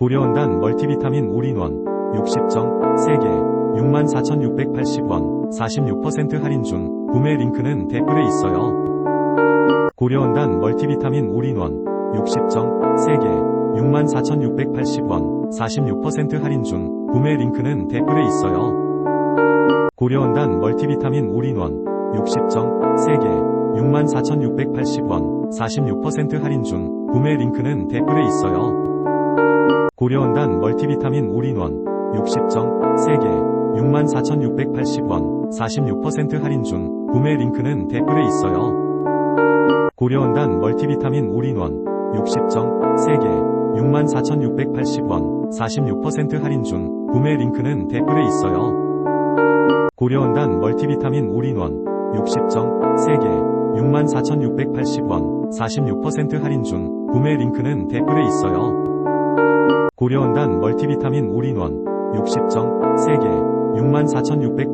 고려원단 멀티비타민 올인원 60정 3개 64,680원 46% 할인 중 구매 링크는 댓글에 있어요. 고려원단 멀티비타민 올인원 60정 3개 64,680원 46% 할인 중 구매 링크는 댓글에 있어요. 고려원단 멀티비타민 올인원 60정 3개 64,680원 46% 할인 중 구매 링크는 댓글에 있어요. 고려원단 멀티비타민 올인원 60정 3개 64,680원 46% 할인 중 구매 링크는 댓글에 있어요. 고려원단 멀티비타민 올인원 60정 3개 64,680원 46% 할인 중 구매 링크는 댓글에 있어요. 고려원단 멀티비타민 올인원 60정 3개 64,680원 46% 할인 중 구매 링크는 댓글에 있어요. 고려원단 멀티비타민 올인원 60정 3개 64,680